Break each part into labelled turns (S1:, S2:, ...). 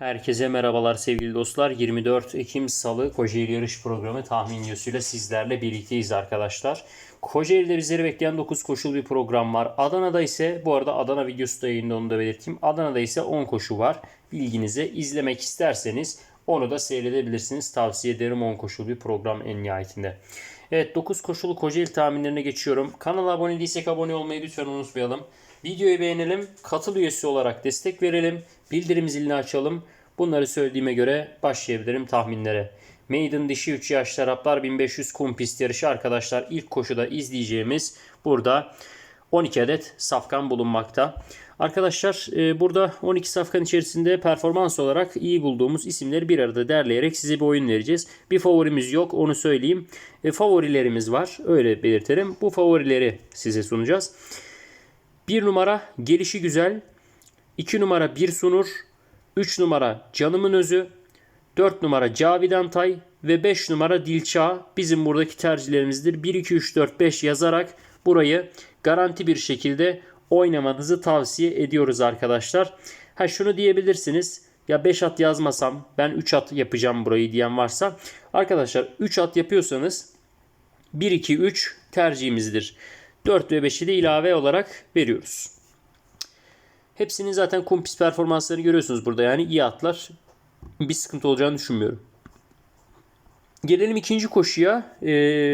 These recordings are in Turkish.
S1: Herkese merhabalar sevgili dostlar. 24 Ekim Salı Kocaeli Yarış Programı tahmin videosuyla sizlerle birlikteyiz arkadaşlar. Kocaeli'de bizleri bekleyen 9 koşul bir program var. Adana'da ise bu arada Adana videosu da yayında onu da belirteyim. Adana'da ise 10 koşu var. Bilginize izlemek isterseniz onu da seyredebilirsiniz. Tavsiye ederim 10 koşul bir program en nihayetinde. Evet 9 koşulu Kocaeli tahminlerine geçiyorum. Kanala abone değilsek abone olmayı lütfen unutmayalım. Videoyu beğenelim, katıl üyesi olarak destek verelim, bildirim zilini açalım. Bunları söylediğime göre başlayabilirim tahminlere. Maiden dişi 3 yaş taraflar 1500 kum pist yarışı arkadaşlar ilk koşuda izleyeceğimiz burada 12 adet safkan bulunmakta. Arkadaşlar e, burada 12 safkan içerisinde performans olarak iyi bulduğumuz isimleri bir arada derleyerek size bir oyun vereceğiz. Bir favorimiz yok onu söyleyeyim. E, favorilerimiz var öyle belirtelim. Bu favorileri size sunacağız. 1 numara gelişi güzel. 2 numara bir sunur. 3 numara canımın özü. 4 numara Cavidan Tay ve 5 numara Dilçağ bizim buradaki tercihlerimizdir. 1, 2, 3, 4, 5 yazarak burayı garanti bir şekilde oynamanızı tavsiye ediyoruz arkadaşlar. Ha şunu diyebilirsiniz. Ya 5 at yazmasam ben 3 at yapacağım burayı diyen varsa. Arkadaşlar 3 at yapıyorsanız 1, 2, 3 tercihimizdir. 4 ve 5'i de ilave olarak veriyoruz. Hepsinin zaten kumpis performanslarını görüyorsunuz burada. Yani iyi atlar. Bir sıkıntı olacağını düşünmüyorum. Gelelim ikinci koşuya. E,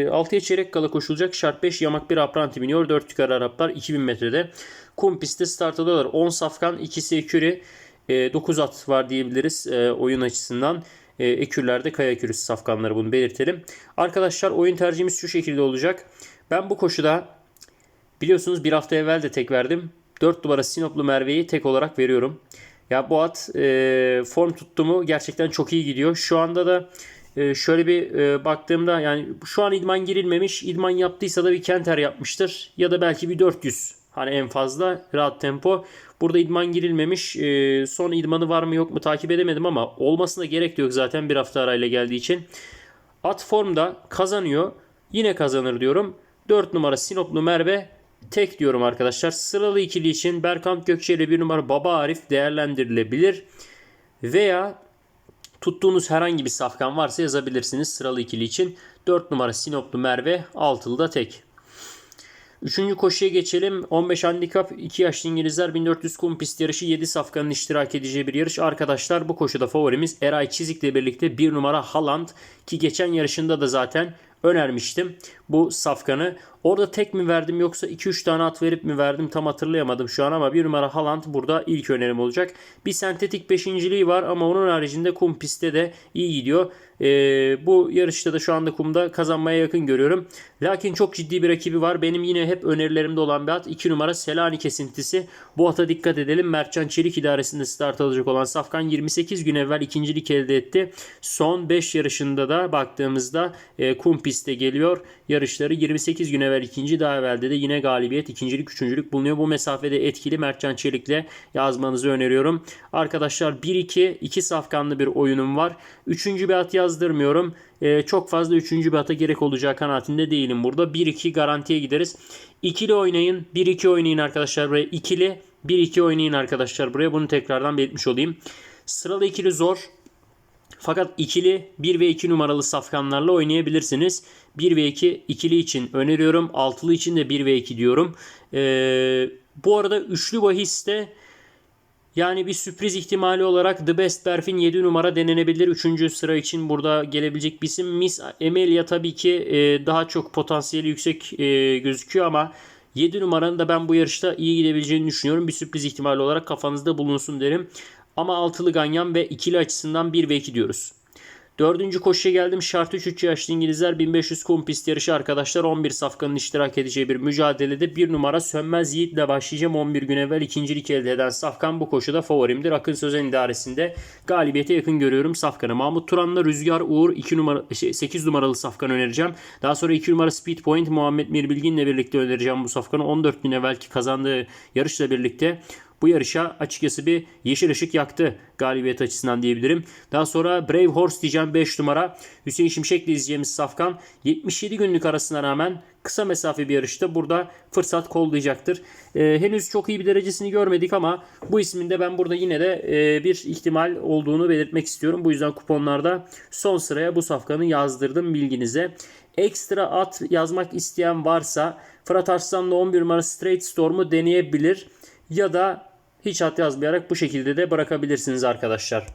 S1: 6'ya çeyrek kala koşulacak. Şart 5 yamak bir apranti biniyor. 4 yukarı Araplar 2000 metrede. Kum pistte start alıyorlar. 10 safkan, 2 eküri, e, 9 at var diyebiliriz e, oyun açısından. E, ekürlerde kaya ekürüsü safkanları bunu belirtelim. Arkadaşlar oyun tercihimiz şu şekilde olacak. Ben bu koşuda biliyorsunuz bir hafta evvel de tek verdim. 4 numara Sinoplu Merve'yi tek olarak veriyorum. Ya bu at e, form tuttu mu gerçekten çok iyi gidiyor. Şu anda da e, şöyle bir e, baktığımda yani şu an idman girilmemiş. İdman yaptıysa da bir kenter yapmıştır. Ya da belki bir 400 hani en fazla rahat tempo. Burada idman girilmemiş. E, son idmanı var mı yok mu takip edemedim ama olmasına gerek yok zaten bir hafta arayla geldiği için. At formda kazanıyor. Yine kazanır diyorum. 4 numara Sinoplu Merve tek diyorum arkadaşlar. Sıralı ikili için Berkant Gökçe ile bir numara Baba Arif değerlendirilebilir. Veya tuttuğunuz herhangi bir safkan varsa yazabilirsiniz sıralı ikili için. 4 numara Sinoplu Merve, altılı da tek. Üçüncü koşuya geçelim. 15 handikap 2 yaşlı İngilizler 1400 kum pist yarışı 7 safkanın iştirak edeceği bir yarış. Arkadaşlar bu koşuda favorimiz Eray Çizik'le birlikte 1 numara Haaland ki geçen yarışında da zaten önermiştim bu safkanı. Orada tek mi verdim yoksa 2-3 tane at verip mi verdim tam hatırlayamadım şu an ama bir numara Haaland burada ilk önerim olacak. Bir sentetik beşinciliği var ama onun haricinde kum pistte de iyi gidiyor. Ee, bu yarışta da şu anda kumda kazanmaya yakın görüyorum. Lakin çok ciddi bir rakibi var. Benim yine hep önerilerimde olan bir at. 2 numara Selani kesintisi. Bu ata dikkat edelim. Mertcan Çelik idaresinde start alacak olan Safkan 28 gün evvel ikincilik elde etti. Son 5 yarışında da baktığımızda e, kum pistte geliyor. Yarışları 28 gün evvel ikinci daha evvelde de yine galibiyet ikincilik üçüncülük bulunuyor. Bu mesafede etkili Mertcan Çelik'le yazmanızı öneriyorum. Arkadaşlar 1-2 2 safkanlı bir oyunum var. Üçüncü bir at yazdırmıyorum. Ee, çok fazla üçüncü bir ata gerek olacağı kanaatinde değilim burada. 1-2 garantiye gideriz. İkili oynayın. 1-2 oynayın arkadaşlar buraya. İkili 1-2 oynayın arkadaşlar buraya. Bunu tekrardan belirtmiş olayım. Sıralı ikili zor. Fakat ikili 1 ve 2 numaralı safkanlarla oynayabilirsiniz. 1 ve 2 ikili için öneriyorum. Altılı için de 1 ve 2 diyorum. Ee, bu arada üçlü bahiste yani bir sürpriz ihtimali olarak The Best Berfin 7 numara denenebilir. 3. sıra için burada gelebilecek bir isim. Miss Emelia tabii ki e, daha çok potansiyeli yüksek e, gözüküyor ama 7 numaranın da ben bu yarışta iyi gidebileceğini düşünüyorum. Bir sürpriz ihtimali olarak kafanızda bulunsun derim. Ama altılı ganyan ve ikili açısından 1 ve 2 diyoruz. Dördüncü koşuya geldim. Şart 3 3 yaşlı İngilizler 1500 kum pist yarışı arkadaşlar 11 safkanın iştirak edeceği bir mücadelede bir numara Sönmez Yiğit ile başlayacağım. 11 gün evvel ikincilik elde eden Safkan bu koşuda favorimdir. Akın Sözen idaresinde galibiyete yakın görüyorum Safkan'ı. Mahmut Turan'la Rüzgar Uğur 2 numara şey, 8 numaralı Safkan önereceğim. Daha sonra 2 numara Speed Point Muhammed Mirbilgin ile birlikte önereceğim bu Safkan'ı. 14 gün evvelki kazandığı yarışla birlikte bu yarışa açıkçası bir yeşil ışık yaktı galibiyet açısından diyebilirim. Daha sonra Brave Horse diyeceğim 5 numara. Hüseyin Şimşek'le izleyeceğimiz Safkan 77 günlük arasına rağmen kısa mesafe bir yarışta burada fırsat kollayacaktır. Ee, henüz çok iyi bir derecesini görmedik ama bu isminde ben burada yine de e, bir ihtimal olduğunu belirtmek istiyorum. Bu yüzden kuponlarda son sıraya bu safkanı yazdırdım bilginize. Ekstra at yazmak isteyen varsa Fırat Arslan'la 11 numara Straight Storm'u deneyebilir ya da hiç at yazmayarak bu şekilde de bırakabilirsiniz arkadaşlar.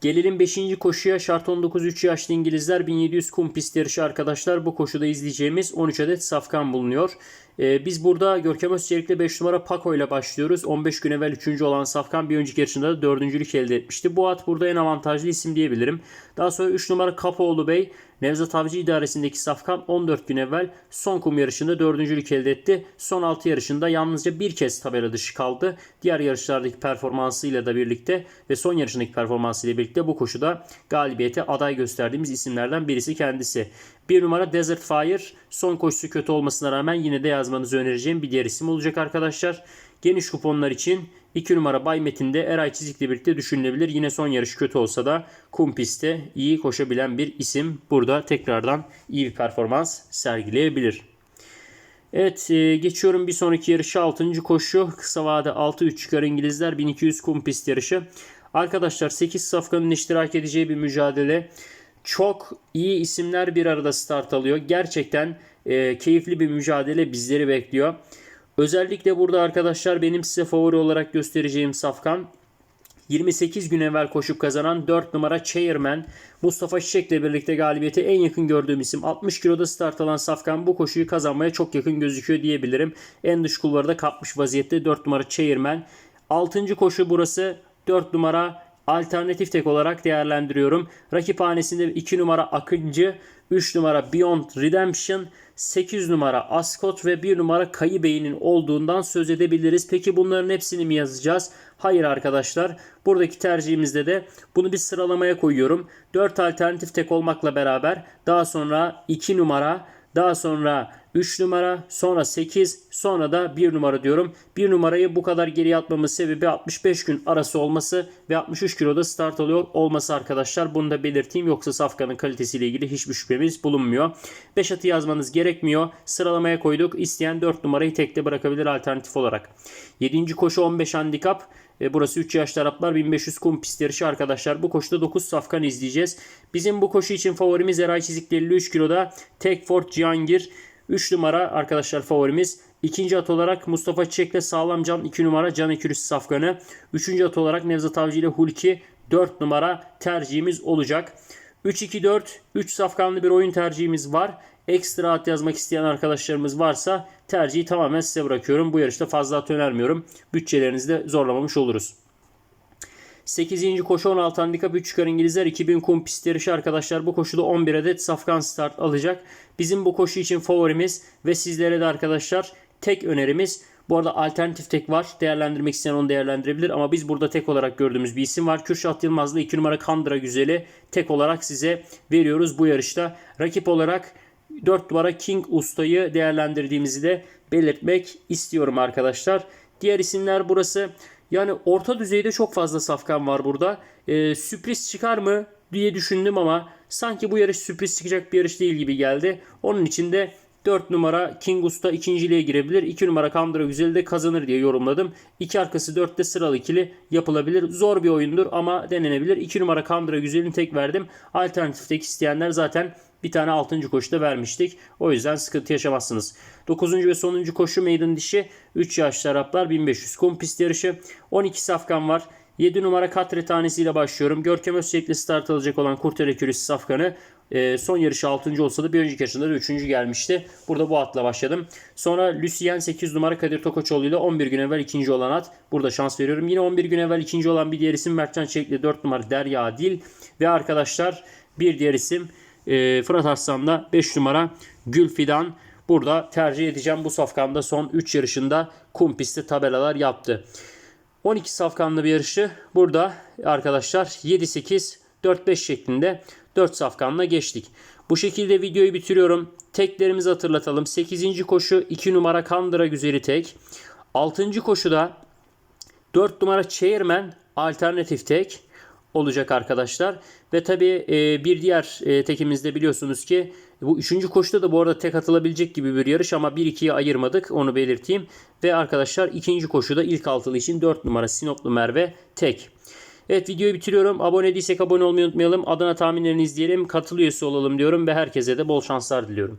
S1: Gelelim 5. koşuya şart 19 3 yaşlı İngilizler 1700 kum pist yarışı arkadaşlar. Bu koşuda izleyeceğimiz 13 adet safkan bulunuyor. Ee, biz burada Görkem Özçelik'le 5 numara Paco ile başlıyoruz. 15 gün evvel 3. olan Safkan bir önceki yarışında da 4. elde etmişti. Bu at burada en avantajlı isim diyebilirim. Daha sonra 3 numara Kapoğlu Bey Nevzat Avcı idaresindeki Safkan 14 gün evvel son kum yarışında 4. elde etti. Son 6 yarışında yalnızca bir kez tabela dışı kaldı. Diğer yarışlardaki performansıyla da birlikte ve son yarışındaki performansıyla birlikte bu koşuda galibiyete aday gösterdiğimiz isimlerden birisi kendisi. Bir numara Desert Fire son koşusu kötü olmasına rağmen yine de yazmanızı önereceğim bir diğer isim olacak arkadaşlar. Geniş kuponlar için 2 numara Bay Metin'de Eray Çizik'le birlikte düşünülebilir. Yine son yarış kötü olsa da kum pistte iyi koşabilen bir isim. Burada tekrardan iyi bir performans sergileyebilir. Evet e, geçiyorum bir sonraki yarışa 6. koşu. Kısa vade 6-3 çıkar İngilizler 1200 kum pist yarışı. Arkadaşlar 8 safkanın iştirak edeceği bir mücadele. Çok iyi isimler bir arada start alıyor. Gerçekten e, keyifli bir mücadele bizleri bekliyor. Özellikle burada arkadaşlar benim size favori olarak göstereceğim safkan 28 gün evvel koşup kazanan 4 numara Chairman Mustafa Çiçek'le birlikte galibiyete en yakın gördüğüm isim. 60 kiloda start alan Safkan bu koşuyu kazanmaya çok yakın gözüküyor diyebilirim. En dış kulvarda kapmış vaziyette 4 numara Chairman. 6. koşu burası 4 numara alternatif tek olarak değerlendiriyorum. Rakip hanesinde 2 numara Akıncı, 3 numara Beyond Redemption, 8 numara Ascot ve 1 numara Kayı Bey'in olduğundan söz edebiliriz. Peki bunların hepsini mi yazacağız? Hayır arkadaşlar. Buradaki tercihimizde de bunu bir sıralamaya koyuyorum. 4 alternatif tek olmakla beraber daha sonra 2 numara, daha sonra 3 numara, sonra 8, sonra da 1 numara diyorum. 1 numarayı bu kadar geriye atmamın sebebi 65 gün arası olması ve 63 kiloda start alıyor olması arkadaşlar. Bunu da belirteyim yoksa safkanın kalitesiyle ilgili hiçbir şüphemiz bulunmuyor. 5 atı yazmanız gerekmiyor. Sıralamaya koyduk. İsteyen 4 numarayı tekte bırakabilir alternatif olarak. 7. koşu 15 handikap. E, burası 3 yaşlı Araplar 1500 kum pist yarışı arkadaşlar. Bu koşuda 9 safkan izleyeceğiz. Bizim bu koşu için favorimiz Eray Çizikli 53 kiloda. Tekford Cihangir 3 numara arkadaşlar favorimiz. İkinci at olarak Mustafa Çiçek'le Sağlam Can 2 numara Can Ekürüs Safkan'ı. Üçüncü at olarak Nevzat Avcı ile Hulki 4 numara tercihimiz olacak. 3-2-4 3 safkanlı bir oyun tercihimiz var. Ekstra at yazmak isteyen arkadaşlarımız varsa tercihi tamamen size bırakıyorum. Bu yarışta fazla at önermiyorum. Bütçelerinizi de zorlamamış oluruz. 8. koşu 16 handikap 3 çıkar İngilizler 2000 kum pist yarışı arkadaşlar. Bu koşuda 11 adet safkan start alacak. Bizim bu koşu için favorimiz ve sizlere de arkadaşlar tek önerimiz bu arada alternatif tek var. Değerlendirmek isteyen onu değerlendirebilir. Ama biz burada tek olarak gördüğümüz bir isim var. Kürşat Yılmaz'la 2 numara Kandıra Güzeli tek olarak size veriyoruz bu yarışta. Rakip olarak 4 numara King Usta'yı değerlendirdiğimizi de belirtmek istiyorum arkadaşlar. Diğer isimler burası. Yani orta düzeyde çok fazla safkan var burada. Ee, sürpriz çıkar mı diye düşündüm ama sanki bu yarış sürpriz çıkacak bir yarış değil gibi geldi. Onun için de 4 numara King Usta ikinciliğe girebilir. 2 numara Kandıra Güzeli de kazanır diye yorumladım. 2 arkası 4'te sıralı ikili yapılabilir. Zor bir oyundur ama denenebilir. 2 numara Kandıra Güzeli'ni tek verdim. Alternatif tek isteyenler zaten bir tane 6. koşuda vermiştik. O yüzden sıkıntı yaşamazsınız. 9. ve sonuncu koşu meydan dişi 3 yaşlı Araplar 1500 kum pist yarışı. 12 safkan var. 7 numara katre tanesiyle başlıyorum. Görkem Özçelik'le start alacak olan Kurtere Kürüsü Safkan'ı e, son yarışı 6. olsa da bir önceki yarışında da 3. gelmişti. Burada bu atla başladım. Sonra Lucien 8 numara Kadir Tokoçoğlu ile 11 gün evvel ikinci olan at. Burada şans veriyorum. Yine 11 gün evvel ikinci olan bir diğer isim Mertcan Çelik'le 4 numara Derya Dil. Ve arkadaşlar bir diğer isim e, Fırat Arslan'da 5 numara Gülfidan. Burada tercih edeceğim. Bu safkamda son 3 yarışında kum pistte tabelalar yaptı. 12 safkanlı bir yarışı burada arkadaşlar 7-8 4-5 şeklinde 4 safkanla geçtik. Bu şekilde videoyu bitiriyorum. Teklerimizi hatırlatalım. 8. koşu 2 numara Kandıra Güzeli tek. 6. koşuda 4 numara Chairman alternatif tek olacak arkadaşlar. Ve tabii e, bir diğer e, tekimizde biliyorsunuz ki bu üçüncü koşuda da bu arada tek atılabilecek gibi bir yarış ama 1-2'ye ayırmadık onu belirteyim. Ve arkadaşlar ikinci koşuda ilk altılı için 4 numara Sinoplu Merve tek. Evet videoyu bitiriyorum. Abone değilsek abone olmayı unutmayalım. Adana tahminlerini izleyelim. Katıl üyesi olalım diyorum ve herkese de bol şanslar diliyorum.